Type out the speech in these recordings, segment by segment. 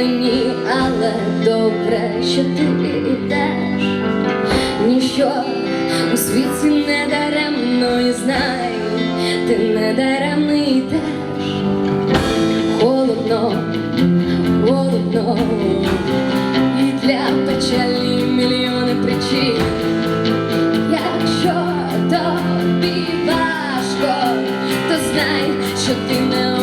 але добре, що ти йдеш. Ніщо у світі не даремно і знай, ти не даремний йдеш. Холодно, холодно, і для печалі мільйони причин. Якщо тобі важко, то знай, що ти не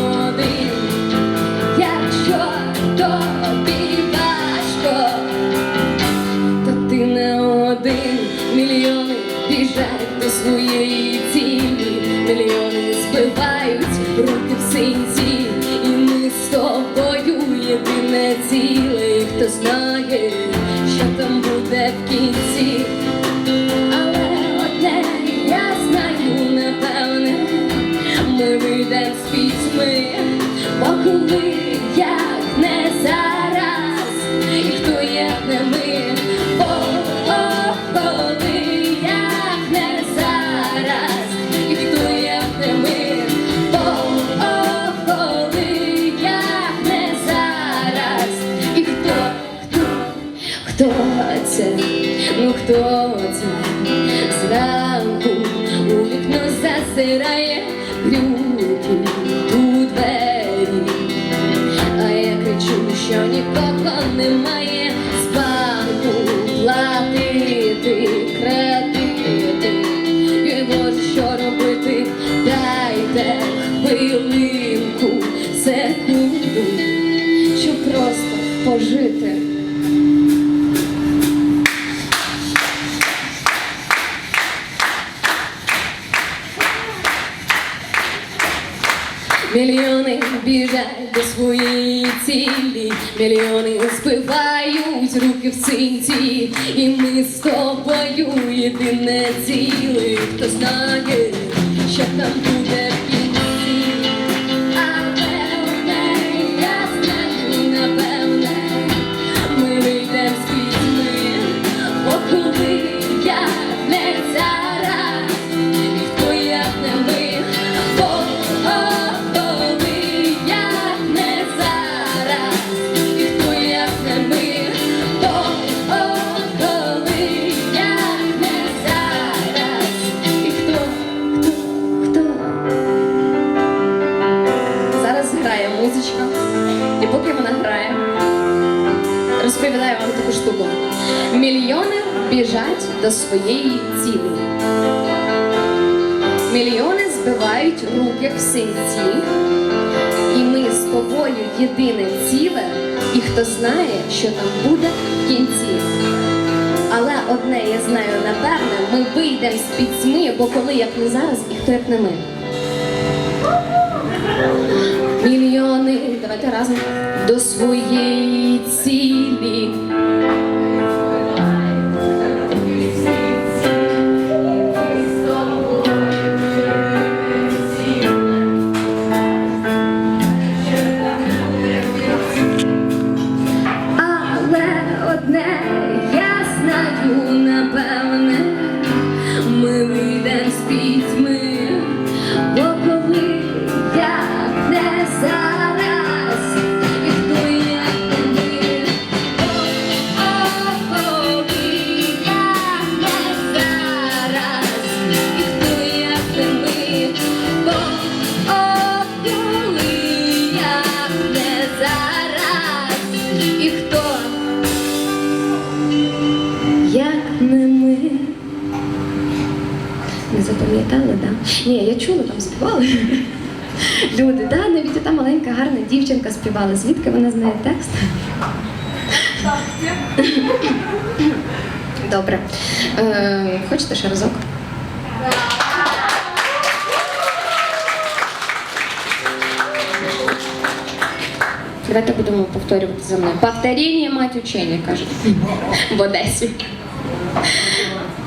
збивають руки в синці, і ми з тобою єдине ціле, і хто знає, що там буде в кінці. Але одне я знаю, напевне, ми вийдем з пітьми, бо коли як не зараз, і хто як не ми, о, о, коли це, ну хто це? Зранку у вікно зазирає глюки у двері, а я кричу, що нікого немає з банку платити кредити. І боже, що робити? Дайте хвилинку, секунду, щоб просто пожити. Мільйони біжать до своєї цілі, мільйони спивають руки в синці, і ми з тобою єдине ціле, хто знає, що там буде біжать до своєї цілі. Мільйони збивають руки в синці, і ми з тобою єдине ціле, і хто знає, що там буде в кінці. Але одне я знаю напевне, ми вийдемо з пітьми, бо коли як не зараз, і хто як не ми. Мільйони, давайте разом до своєї цілі. Не да? Ні, я чула, там співали. Люди, да, навіть та маленька гарна дівчинка співала. Звідки вона знає текст? Добре. Е, хочете ще разок? Давайте будемо повторювати за мною. Повторення мать учення, кажуть в Одесі.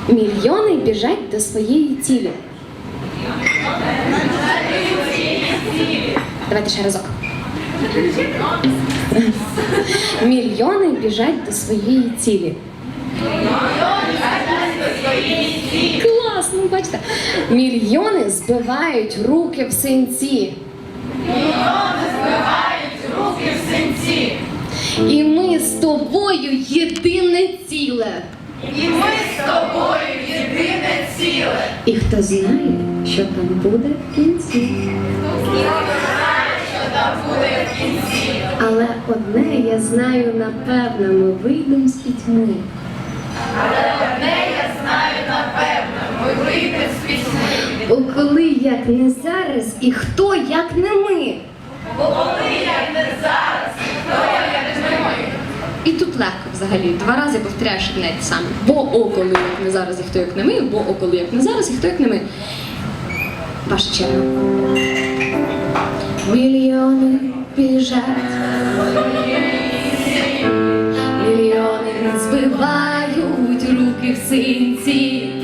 Мільйони біжать до своєї цілі. Давайте ще разок. Мільйони біжать до своєї цілі. Класно, бачите. Мільйони збивають руки в синці. Мільйони збивають руки в синці. І ми з тобою єдине ціле. І ми з тобою єдине ціле. І хто знає, що там буде в кінці. Ніхто знає, що там буде в кінці. Але одне я знаю напевно, ми вийдемо з пітьми. Але одне я знаю напевно, ми вийдемо з пітьми. О, коли як не зараз, і хто як не ми. Бо коли як не зараз. І тут легко взагалі. Два рази повторяєш одне те саме. Бо околи, як не зараз, і хто як не ми, бо околи, як не зараз, і хто як не ми. Ваша черга. Мільйони біжать. Мільйони збивають руки в синці.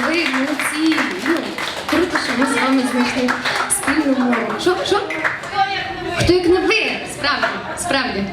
Були молодці. Ну, круто, що ми з вами знайшли спільну мову. Що? Що? Хто як не ви? Справді, справді.